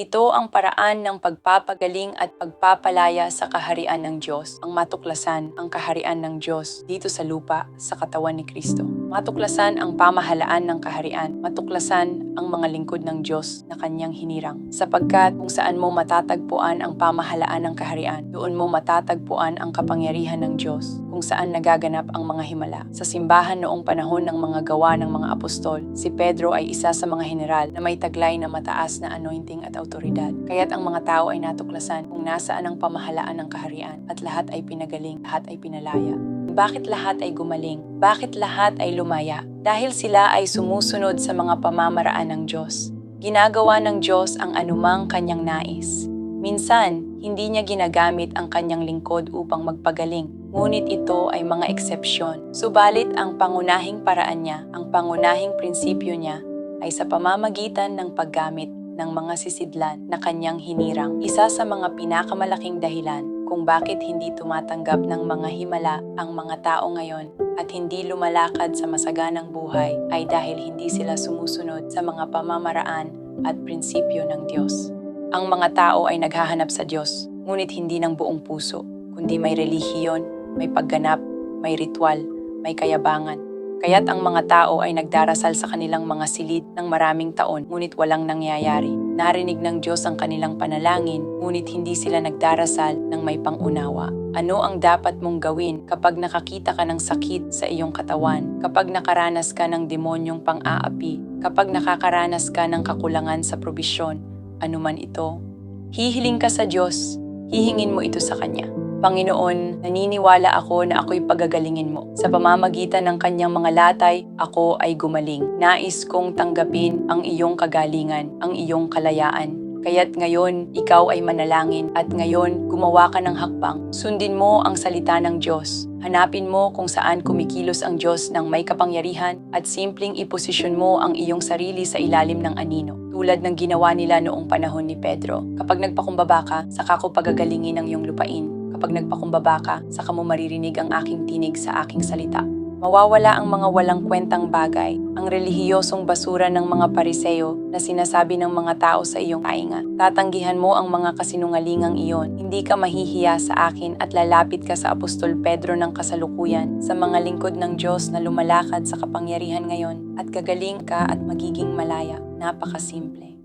Ito ang paraan ng pagpapagaling at pagpapalaya sa kaharian ng Diyos, ang matuklasan ang kaharian ng Diyos dito sa lupa sa katawan ni Kristo. Matuklasan ang pamahalaan ng kaharian, matuklasan ang mga lingkod ng Diyos na kanyang hinirang. Sapagkat kung saan mo matatagpuan ang pamahalaan ng kaharian, doon mo matatagpuan ang kapangyarihan ng Diyos, kung saan nagaganap ang mga himala. Sa simbahan noong panahon ng mga gawa ng mga apostol, si Pedro ay isa sa mga general na may taglay na mataas na anointing at autoridad. Kaya't ang mga tao ay natuklasan kung nasaan ang pamahalaan ng kaharian at lahat ay pinagaling, lahat ay pinalaya. Bakit lahat ay gumaling? Bakit lahat ay lumaya? Dahil sila ay sumusunod sa mga pamamaraan ng Diyos. Ginagawa ng Diyos ang anumang kanyang nais. Minsan, hindi niya ginagamit ang kanyang lingkod upang magpagaling, ngunit ito ay mga eksepsyon. Subalit ang pangunahing paraan niya, ang pangunahing prinsipyo niya, ay sa pamamagitan ng paggamit ng mga sisidlan na kanyang hinirang. Isa sa mga pinakamalaking dahilan kung bakit hindi tumatanggap ng mga himala ang mga tao ngayon at hindi lumalakad sa masaganang buhay ay dahil hindi sila sumusunod sa mga pamamaraan at prinsipyo ng Diyos. Ang mga tao ay naghahanap sa Diyos, ngunit hindi ng buong puso, kundi may relihiyon, may pagganap, may ritual, may kayabangan. Kaya't ang mga tao ay nagdarasal sa kanilang mga silid ng maraming taon, ngunit walang nangyayari. Narinig ng Diyos ang kanilang panalangin, ngunit hindi sila nagdarasal ng may pangunawa. Ano ang dapat mong gawin kapag nakakita ka ng sakit sa iyong katawan, kapag nakaranas ka ng demonyong pang-aapi, kapag nakakaranas ka ng kakulangan sa probisyon, anuman ito? Hihiling ka sa Diyos, hihingin mo ito sa Kanya. Panginoon, naniniwala ako na ako'y pagagalingin mo. Sa pamamagitan ng kanyang mga latay, ako ay gumaling. Nais kong tanggapin ang iyong kagalingan, ang iyong kalayaan. Kaya't ngayon, ikaw ay manalangin at ngayon, gumawa ka ng hakbang. Sundin mo ang salita ng Diyos. Hanapin mo kung saan kumikilos ang Diyos ng may kapangyarihan at simpleng iposisyon mo ang iyong sarili sa ilalim ng anino. Tulad ng ginawa nila noong panahon ni Pedro. Kapag nagpakumbaba ka, saka ko pagagalingin ang iyong lupain. Kapag nagpakumbaba ka, saka mo maririnig ang aking tinig sa aking salita. Mawawala ang mga walang kwentang bagay, ang relihiyosong basura ng mga pariseo na sinasabi ng mga tao sa iyong kainga. Tatanggihan mo ang mga kasinungalingang iyon. Hindi ka mahihiya sa akin at lalapit ka sa Apostol Pedro ng kasalukuyan, sa mga lingkod ng Diyos na lumalakad sa kapangyarihan ngayon at gagaling ka at magiging malaya. Napakasimple.